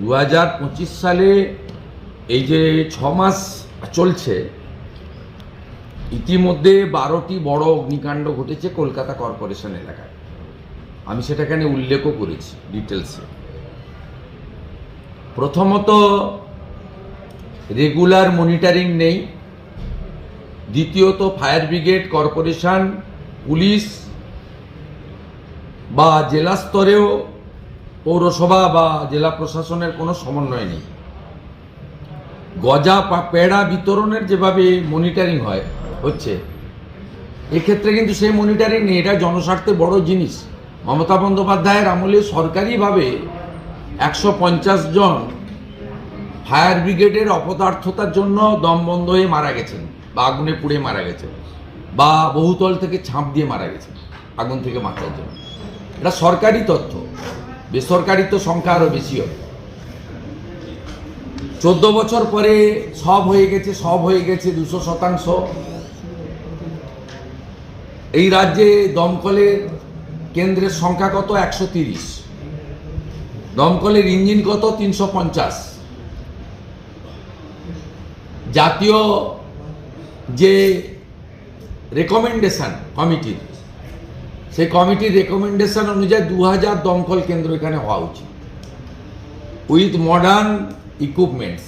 দু সালে এই যে ছ মাস চলছে, ইতিমধ্যে বারোটি বড় অগ্নিকাণ্ড ঘটেছে কলকাতা কর্পোরেশন এলাকায়। আমি সেটা এখানে উল্লেখও করেছি ডিটেলসে প্রথমত রেগুলার মনিটারিং নেই। দ্বিতীয়ত ফায়ার ব্রিগেড কর্পোরেশন পুলিশ বা জেলা স্তরেও পৌরসভা বা জেলা প্রশাসনের কোনো সমন্বয় নেই। গজা পেড়া বিতরণের যেভাবে মনিটরিং হয়, হচ্ছে, এক্ষেত্রে কিন্তু সেই মনিটরিং নেই। এটা জনস্বার্থে বড় জিনিস। মমতা বন্দ্যোপাধ্যায়ের আমলে সরকারিভাবে একশো পঞ্চাশ জন ফায়ার ব্রিগেডের অপদার্থতার জন্য দম বন্ধ হয়ে মারা গেছেন বা আগুনে পুড়ে মারা গেছেন বা বহুতল থেকে ছাপ দিয়ে মারা গেছেন, আগুন থেকে বাঁচার জন্য। এটা সরকারি তথ্য। বেসরকারি তো সংখ্যা আরও বেশি হবে। চোদ্দ বছর পরে সব হয়ে গেছে, সব হয়ে গেছে দুশো শতাংশ। এই রাজ্যে দমকলের কেন্দ্রের সংখ্যা কত? একশো তিরিশ। দমকলের ইঞ্জিন কত? তিনশো পঞ্চাশ। জাতীয় যে রেকমেন্ডেশন কমিটির সেই কমিটির রেকমেন্ডেশন অনুযায়ী দু হাজার দমকল কেন্দ্র এখানে হওয়া উচিত। উইথ মডার্ন ইকুইপমেন্টস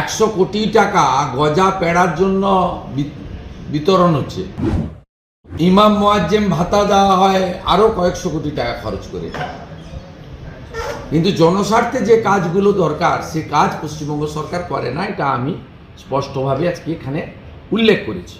একশো কোটি টাকা গজা পেড়ার জন্য বিতরণ হচ্ছে। ইমাম মোয়াজ্জেম ভাতা দেওয়া হয় আরও কয়েকশো কোটি টাকা খরচ করে। কিন্তু জনস্বার্থে যে কাজগুলো দরকার, সে কাজ পশ্চিমবঙ্গ সরকার করে না, এটা আমি স্পষ্টভাবে আজকে এখানে উল্লেখ করেছি।